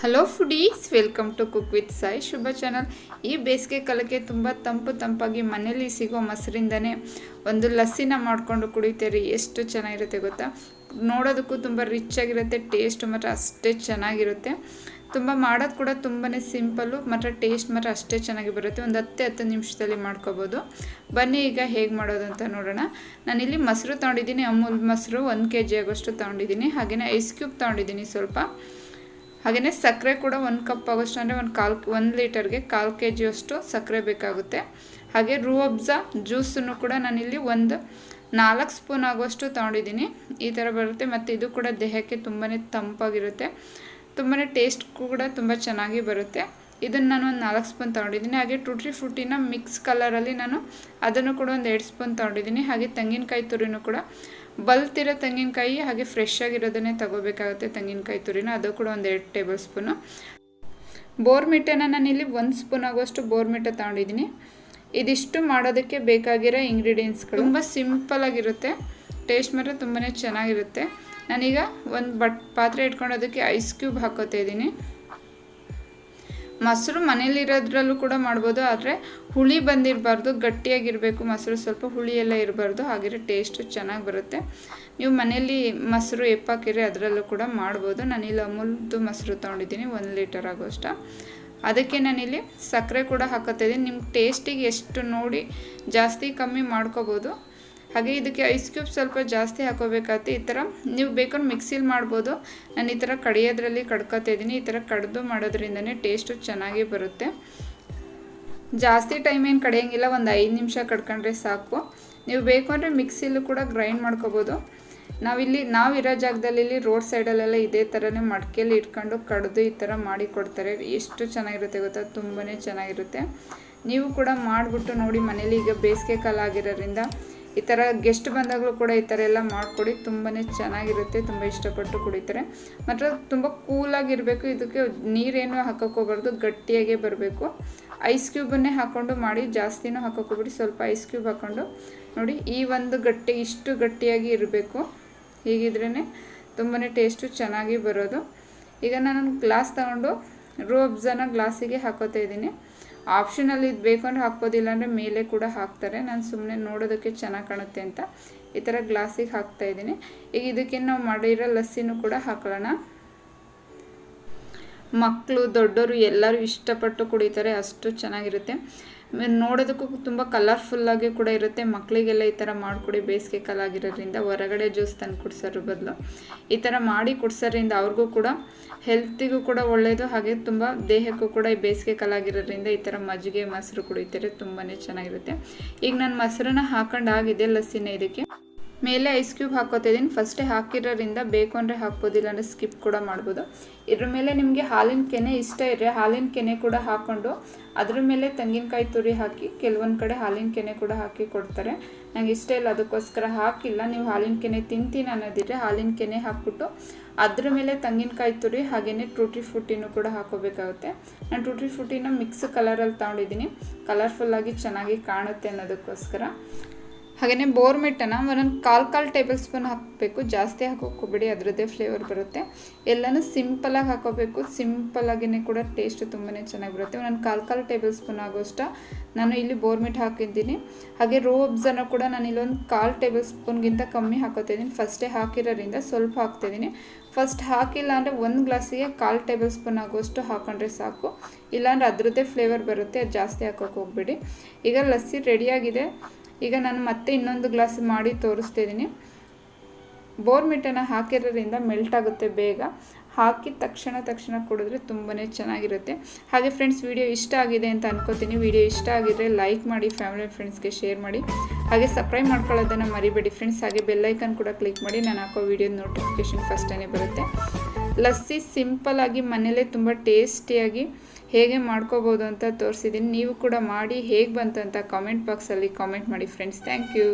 Hello foodies welcome to cook with Sai Shubha channel ಈ ಬೇಸಿಗೆ ಕಾಲಕ್ಕೆ ತುಂಬ ತಂಪು ತಂಪಾಗಿ ಮನೇಲಿ ಸಿಗೋ ಮೊಸರಿಂದನೇ ಒಂದು ಲಸ್ಸಿನ ಮಾಡಿಕೊಂಡು ಕುಡಿತೀರಿ. ಎಷ್ಟು ಚೆನ್ನಾಗಿರುತ್ತೆ ಗೊತ್ತಾ? ನೋಡೋದಕ್ಕೂ ತುಂಬ ರಿಚ್ ಆಗಿರುತ್ತೆ ಟೇಸ್ಟ್ ಮಾತ್ರ ಅಷ್ಟೇ ಚೆನ್ನಾಗಿರುತ್ತೆ. ತುಂಬ ಮಾಡೋದು ಕೂಡ ತುಂಬಾ ಸಿಂಪಲ್ಲು ಮಾತ್ರ ಟೇಸ್ಟ್ ಮಾತ್ರ ಅಷ್ಟೇ ಚೆನ್ನಾಗಿ ಬರುತ್ತೆ. ಒಂದು ಹತ್ತು ಹತ್ತು ನಿಮಿಷದಲ್ಲಿ ಮಾಡ್ಕೋಬೋದು. ಬನ್ನಿ ಈಗ ಹೇಗೆ ಮಾಡೋದು ಅಂತ ನೋಡೋಣ. ನಾನಿಲ್ಲಿ ಮೊಸರು ತೊಗೊಂಡಿದ್ದೀನಿ. ಅಮೂಲ್ ಮೊಸರು ಒಂದು ಕೆ ಜಿ ಆಗೋಷ್ಟು ತೊಗೊಂಡಿದ್ದೀನಿ. ಹಾಗೆಯೇ ಐಸ್ ಕ್ಯೂಬ್ ತೊಗೊಂಡಿದ್ದೀನಿ ಸ್ವಲ್ಪ. ಹಾಗೆಯೇ ಸಕ್ಕರೆ ಕೂಡ ಒಂದು ಕಪ್ ಆಗೋಷ್ಟು, ಅಂದರೆ ಒಂದು ಕಾಲು, ಒಂದು ಲೀಟರ್ಗೆ ಕಾಲು ಕೆ ಜಿಯಷ್ಟು ಸಕ್ಕರೆ ಬೇಕಾಗುತ್ತೆ. ಹಾಗೆ ರೂಅಬ್ಜ ಜ್ಯೂಸನ್ನು ಕೂಡ ನಾನಿಲ್ಲಿ ಒಂದು ನಾಲ್ಕು ಸ್ಪೂನ್ ಆಗುವಷ್ಟು ತೊಗೊಂಡಿದ್ದೀನಿ. ಈ ಥರ ಬರುತ್ತೆ. ಮತ್ತು ಇದು ಕೂಡ ದೇಹಕ್ಕೆ ತುಂಬಾ ತಂಪಾಗಿರುತ್ತೆ. ತುಂಬಾ ಟೇಸ್ಟ್ ಕೂಡ ತುಂಬ ಚೆನ್ನಾಗಿ ಬರುತ್ತೆ. ಇದನ್ನು ನಾನು ಒಂದು ನಾಲ್ಕು ಸ್ಪೂನ್ ತೊಗೊಂಡಿದ್ದೀನಿ. ಹಾಗೆ ಟುಟ್ರಿ ಫ್ರೂಟಿನ ಮಿಕ್ಸ್ ಕಲರಲ್ಲಿ ನಾನು ಅದನ್ನು ಕೂಡ ಒಂದು ಎರಡು ಸ್ಪೂನ್ ತೊಗೊಂಡಿದ್ದೀನಿ. ಹಾಗೆ ತೆಂಗಿನಕಾಯಿ ತುರಿನೂ ಕೂಡ. ಬಲ್ತಿರೋ ತೆಂಗಿನಕಾಯಿ ಹಾಗೆ ಫ್ರೆಶ್ ಆಗಿರೋದನ್ನೇ ತಗೋಬೇಕಾಗುತ್ತೆ ತೆಂಗಿನಕಾಯಿ ತುರಿನ. ಅದು ಕೂಡ ಒಂದು ಎರಡು ಟೇಬಲ್ ಸ್ಪೂನು ನಾನು ನಾನಿಲ್ಲಿ ಒಂದು ಸ್ಪೂನ್ ಆಗುವಷ್ಟು ಬೋರ್ಮಿಟ ತೊಗೊಂಡಿದ್ದೀನಿ. ಇದಿಷ್ಟು ಮಾಡೋದಕ್ಕೆ ಬೇಕಾಗಿರೋ ಇಂಗ್ರೀಡಿಯೆಂಟ್ಸ್ಗಳು ತುಂಬ ಸಿಂಪಲ್ ಆಗಿರುತ್ತೆ. ಟೇಸ್ಟ್ ಮಾತ್ರ ತುಂಬಾ ಚೆನ್ನಾಗಿರುತ್ತೆ. ನಾನೀಗ ಒಂದು ಬಟ್, ಪಾತ್ರೆ ಇಟ್ಕೊಂಡು ಅದಕ್ಕೆ ಐಸ್ ಕ್ಯೂಬ್ ಹಾಕೋತಾ ಇದ್ದೀನಿ. ಮೊಸರು ಮನೇಲಿರೋದ್ರಲ್ಲೂ ಕೂಡ ಮಾಡ್ಬೋದು, ಆದರೆ ಹುಳಿ ಬಂದಿರಬಾರ್ದು, ಗಟ್ಟಿಯಾಗಿರಬೇಕು ಮೊಸರು, ಸ್ವಲ್ಪ ಹುಳಿ ಎಲ್ಲ ಇರಬಾರ್ದು ಹಾಗಿರೋ ಟೇಸ್ಟು ಚೆನ್ನಾಗಿ ಬರುತ್ತೆ. ನೀವು ಮನೇಲಿ ಮೊಸರು ಎಪ್ಪಾಕಿರಿ ಅದರಲ್ಲೂ ಕೂಡ ಮಾಡ್ಬೋದು. ನಾನಿಲ್ಲಿ ಅಮೂಲ್ದು ಮೊಸರು ತೊಗೊಂಡಿದ್ದೀನಿ, ಒಂದು ಲೀಟರ್ ಆಗೋಷ್ಟ. ಅದಕ್ಕೆ ನಾನಿಲ್ಲಿ ಸಕ್ಕರೆ ಕೂಡ ಹಾಕೋತಾ ಇದ್ದೀನಿ. ನಿಮ್ಮ ಟೇಸ್ಟಿಗೆ ಎಷ್ಟು ನೋಡಿ ಜಾಸ್ತಿ ಕಮ್ಮಿ ಮಾಡ್ಕೋಬೋದು. ಹಾಗೆ ಇದಕ್ಕೆ ಐಸ್ ಕ್ಯೂಬ್ ಸ್ವಲ್ಪ ಜಾಸ್ತಿ ಹಾಕೋಬೇಕಾಗುತ್ತೆ ಈ ಥರ ನೀವು ಬೇಕಾದ್ರೆ ಮಿಕ್ಸಿಲಿ ಮಾಡ್ಬೋದು. ನಾನು ಈ ಥರ ಕಡಿಯೋದ್ರಲ್ಲಿ ಕಡ್ಕೊತಾ ಇದ್ದೀನಿ. ಈ ಥರ ಕಡ್ದು ಮಾಡೋದ್ರಿಂದನೇ ಟೇಸ್ಟು ಚೆನ್ನಾಗಿ ಬರುತ್ತೆ. ಜಾಸ್ತಿ ಟೈಮ್ ಏನು ಕಡಿಯೋಂಗಿಲ್ಲ. ಒಂದು ಐದು ನಿಮಿಷ ಕಡ್ಕೊಂಡ್ರೆ ಸಾಕು. ನೀವು ಬೇಕು ಅಂದರೆ ಮಿಕ್ಸಿಲೂ ಕೂಡ ಗ್ರೈಂಡ್ ಮಾಡ್ಕೋಬೋದು. ನಾವಿಲ್ಲಿ, ನಾವಿರೋ ಜಾಗದಲ್ಲಿ ಇಲ್ಲಿ ರೋಡ್ ಸೈಡಲ್ಲೆಲ್ಲ ಇದೇ ಥರನೇ ಮಡಿಕೆಯಲ್ಲಿ ಇಟ್ಕೊಂಡು ಕಡ್ದು ಈ ಥರ ಮಾಡಿ ಕೊಡ್ತಾರೆ. ಎಷ್ಟು ಚೆನ್ನಾಗಿರುತ್ತೆ ಗೊತ್ತಾ? ತುಂಬಾ ಚೆನ್ನಾಗಿರುತ್ತೆ. ನೀವು ಕೂಡ ಮಾಡಿಬಿಟ್ಟು ನೋಡಿ ಮನೇಲಿ ಈಗ ಬೇಸಿಗೆ ಕಾಲ ಆಗಿರೋದ್ರಿಂದ ಈ ಥರ ಗೆಸ್ಟ್ ಬಂದಾಗಲೂ ಕೂಡ ಈ ಥರ ಎಲ್ಲ ಮಾಡಿಕೊಡಿ. ತುಂಬಾ ಚೆನ್ನಾಗಿರುತ್ತೆ, ತುಂಬ ಇಷ್ಟಪಟ್ಟು ಕುಡಿತಾರೆ. ಮಾತ್ರ ತುಂಬ ಕೂಲಾಗಿರಬೇಕು. ಇದಕ್ಕೆ ನೀರೇನು ಹಾಕೋಕ್ಕೋಗ್ಬಾರ್ದು ಗಟ್ಟಿಯಾಗೇ ಬರಬೇಕು. ಐಸ್ ಕ್ಯೂಬನ್ನೇ ಹಾಕ್ಕೊಂಡು ಮಾಡಿ, ಜಾಸ್ತಿನೂ ಹಾಕೋಕೋಗ್ಬಿಡಿ ಸ್ವಲ್ಪ ಐಸ್ ಕ್ಯೂಬ್ ಹಾಕ್ಕೊಂಡು ನೋಡಿ, ಈ ಒಂದು ಗಟ್ಟಿ, ಇಷ್ಟು ಗಟ್ಟಿಯಾಗಿ ಇರಬೇಕು. ಹೀಗಿದ್ರೇ ತುಂಬಾ ಟೇಸ್ಟು ಚೆನ್ನಾಗಿ ಬರೋದು. ಈಗ ನಾನು ಗ್ಲಾಸ್ ತಗೊಂಡು ರೋಬ್ಸನ ಗ್ಲಾಸಿಗೆ ಹಾಕೋತಾ ಇದ್ದೀನಿ. ಆಪ್ಷನಲ್ಲಿ ಇದು ಬೇಕು ಅಂದರೆ ಹಾಕ್ಬೋದಿಲ್ಲ ಅಂದರೆ ಮೇಲೆ ಕೂಡ ಹಾಕ್ತಾರೆ. ನಾನು ಸುಮ್ಮನೆ ನೋಡೋದಕ್ಕೆ ಚೆನ್ನಾಗಿ ಕಾಣುತ್ತೆ ಅಂತ ಈ ಥರ ಗ್ಲಾಸಿಗೆ ಹಾಕ್ತಾ ಇದ್ದೀನಿ. ಈಗ ಇದಕ್ಕೆ ನಾವು ಮಾಡಿರೋ ಲಸ್ಸಿನೂ ಕೂಡ ಹಾಕೊಳ್ಳೋಣ ಮಕ್ಕಳು ದೊಡ್ಡವರು ಎಲ್ಲರೂ ಇಷ್ಟಪಟ್ಟು ಕುಡಿತಾರೆ, ಅಷ್ಟು ಚೆನ್ನಾಗಿರುತ್ತೆ. ನೋಡೋದಕ್ಕೂ ತುಂಬ ಕಲರ್ಫುಲ್ಲಾಗಿ ಕೂಡ ಇರುತ್ತೆ. ಮಕ್ಕಳಿಗೆಲ್ಲ ಈ ಥರ ಮಾಡಿಕೊಡಿ, ಬೇಸಿಗೆ ಕಾಲ ಆಗಿರೋದ್ರಿಂದ ಹೊರಗಡೆ ಜ್ಯೂಸ್ ತಂದು ಕುಡ್ಸೋದ್ರ ಬದಲು. ಈ ಥರ ಮಾಡಿ ಕುಡ್ಸೋದ್ರಿಂದ ಅವ್ರಿಗೂ ಕೂಡ ಹೆಲ್ತಿಗೂ ಕೂಡ ಒಳ್ಳೆಯದು ಹಾಗೆ ತುಂಬ ದೇಹಕ್ಕೂ ಕೂಡ ಈ ಬೇಸಿಗೆ ಕಾಲ ಆಗಿರೋದ್ರಿಂದ ಈ ಥರ ಮಜ್ಜಿಗೆ, ಮೊಸರು ಕುಡಿತಾರೆ ತುಂಬಾ ಚೆನ್ನಾಗಿರುತ್ತೆ. ಈಗ ನಾನು ಮೊಸರನ್ನ ಹಾಕೊಂಡು ಆಗಿದೆ ಲಸ್ಸಿನ ಇದಕ್ಕೆ? ಮೇಲೆ ಐಸ್ ಕ್ಯೂಬ್ ಹಾಕೋತಿದ್ದೀನಿ ಫಸ್ಟೇ ಹಾಕಿರೋದ್ರಿಂದ ಬೇಕು ಅಂದರೆ ಹಾಕ್ಬೋದಿಲ್ಲ ಅಂದರೆ ಸ್ಕಿಪ್ ಕೂಡ ಮಾಡ್ಬೋದು. ಇದ್ರ ಮೇಲೆ ನಿಮಗೆ ಹಾಲಿನ ಕೆನೆ ಇಷ್ಟ ಇದ್ರೆ ಹಾಲಿನ ಕೆನೆ ಕೂಡ ಹಾಕ್ಕೊಂಡು ಅದ್ರ ಮೇಲೆ ತೆಂಗಿನಕಾಯಿ ತುರಿ ಹಾಕಿ ಕೆಲವೊಂದು ಕಡೆ ಹಾಲಿನ ಕೆನೆ ಕೂಡ ಹಾಕಿ ಕೊಡ್ತಾರೆ. ನಂಗೆ ಇಷ್ಟ ಇಲ್ಲ, ಅದಕ್ಕೋಸ್ಕರ ಹಾಕಿಲ್ಲ. ನೀವು ಹಾಲಿನ ಕೆನೆ ತಿಂತೀನಿ ಅನ್ನೋದಿದ್ರೆ ಹಾಲಿನ ಕೆನೆ ಹಾಕ್ಬಿಟ್ಟು ಅದ್ರ ಮೇಲೆ ತೆಂಗಿನಕಾಯಿ ತುರಿ ಹಾಗೆಯೇ ಟ್ರೂಟಿ ಫ್ರೂಟಿನೂ ಕೂಡ ಹಾಕೋಬೇಕಾಗುತ್ತೆ. ನಾನು ಟ್ರೂಟಿ ಫ್ರೂಟಿನ ಮಿಕ್ಸ್ ಕಲರಲ್ಲಿ ತೊಗೊಂಡಿದ್ದೀನಿ. ಕಲರ್ಫುಲ್ಲಾಗಿ ಚೆನ್ನಾಗಿ ಕಾಣುತ್ತೆ ಅನ್ನೋದಕ್ಕೋಸ್ಕರ. ಹಾಗೆಯೇ ಬೋರ್ಮಿಟ್ಟನ್ನು ಒಂದೊಂದು ಕಾಲು ಕಾಲು ಟೇಬಲ್ ಸ್ಪೂನ್ ಹಾಕಬೇಕು, ಜಾಸ್ತಿ ಹಾಕೋಕ್ಕೋಬೇಡಿ ಅದರದ್ದೇ ಫ್ಲೇವರ್ ಬರುತ್ತೆ. ಎಲ್ಲನೂ ಸಿಂಪಲಾಗಿ ಹಾಕೋಬೇಕು ಸಿಂಪಲಾಗಿಯೇ ಕೂಡ ಟೇಸ್ಟ್ ತುಂಬಾ ಚೆನ್ನಾಗಿ ಬರುತ್ತೆ. ಒಂದೊಂದು ಕಾಲು ಕಾಲು ಟೇಬಲ್ ಸ್ಪೂನ್ ಆಗೋಷ್ಟ ನಾನು ಇಲ್ಲಿ ಬೋರ್ಮಿಟ್ ಹಾಕಿದ್ದೀನಿ. ಹಾಗೆ ರೋ ಅಬ್ಸನ್ನು ಕೂಡ ನಾನು ಇಲ್ಲೊಂದು ಕಾಲು ಟೇಬಲ್ ಸ್ಪೂನ್ಗಿಂತ ಕಮ್ಮಿ ಹಾಕೋತಿದ್ದೀನಿ ಫಸ್ಟೇ ಹಾಕಿರೋದ್ರಿಂದ ಸ್ವಲ್ಪ ಹಾಕ್ತಿದ್ದೀನಿ ಫಸ್ಟ್ ಹಾಕಿಲ್ಲ ಅಂದರೆ ಒಂದು ಗ್ಲಾಸಿಗೆ ಕಾಲು ಟೇಬಲ್ ಸ್ಪೂನ್ ಆಗೋಷ್ಟು ಹಾಕೊಂಡ್ರೆ ಸಾಕು. ಇಲ್ಲಾಂದರೆ ಅದರದ್ದೇ ಫ್ಲೇವರ್ ಬರುತ್ತೆ ಅದು ಜಾಸ್ತಿ ಹಾಕೋಕೆ ಹೋಗ್ಬೇಡಿ. ಈಗ ಲಸ್ಸಿ ರೆಡಿಯಾಗಿದೆ ಈಗ ನಾನು ಮತ್ತೆ ಇನ್ನೊಂದು ಗ್ಲಾಸ್ ಮಾಡಿ ತೋರಿಸ್ತಿದ್ದೀನಿ. ಬೋರ್ಮಿಟನ್ನು ಬೋರ್ಮಿಟನ ಹಾಕಿರೋದ್ರಿಂದ ಮೆಲ್ಟ್ ಆಗುತ್ತೆ ಬೇಗ. ಹಾಕಿದ ತಕ್ಷಣ ತಕ್ಷಣ ಕುಡಿದ್ರೆ ತುಂಬಾ ಚೆನ್ನಾಗಿರುತ್ತೆ. ಹಾಗೆ ಫ್ರೆಂಡ್ಸ್, ವಿಡಿಯೋ ಇಷ್ಟ ಆಗಿದೆ ಅಂತ ಅನ್ಕೋತೀನಿ. ವಿಡಿಯೋ ಇಷ್ಟ ಆಗಿದ್ರೆ ಲೈಕ್ ಮಾಡಿ, ಫ್ಯಾಮಿಲಿ ಫ್ರೆಂಡ್ಸ್ಗೆ ಶೇರ್ ಮಾಡಿ. ಹಾಗೆ ಸಬ್ಸ್ಕ್ರೈಬ್ ಮಾಡ್ಕೊಳ್ಳೋದನ್ನು ಮರಿಬೇಡಿ ಫ್ರೆಂಡ್ಸ್. ಹಾಗೆ ಬೆಲ್ಲೈಕನ್ ಕೂಡ ಕ್ಲಿಕ್ ಮಾಡಿ ನಾನು ಹಾಕೋ ವಿಡಿಯೋ ನೋಟಿಫಿಕೇಷನ್ ಫಸ್ಟೇ ಬರುತ್ತೆ. ಲಸ್ಸಿ ಸಿಂಪಲ್ಲಾಗಿ ಮನೇಲೇ ತುಂಬ ಟೇಸ್ಟಿಯಾಗಿ ಹೇಗೆ ಮಾಡ್ಕೋಬೋದು ಅಂತ ತೋರಿಸಿದ್ದೀನಿ ನೀವು ಕೂಡ ಮಾಡಿ ಹೇಗೆ ಬಂತು ಅಂತ ಕಾಮೆಂಟ್ ಬಾಕ್ಸಲ್ಲಿ ಕಾಮೆಂಟ್ ಮಾಡಿ ಫ್ರೆಂಡ್ಸ್ ಥ್ಯಾಂಕ್ ಯು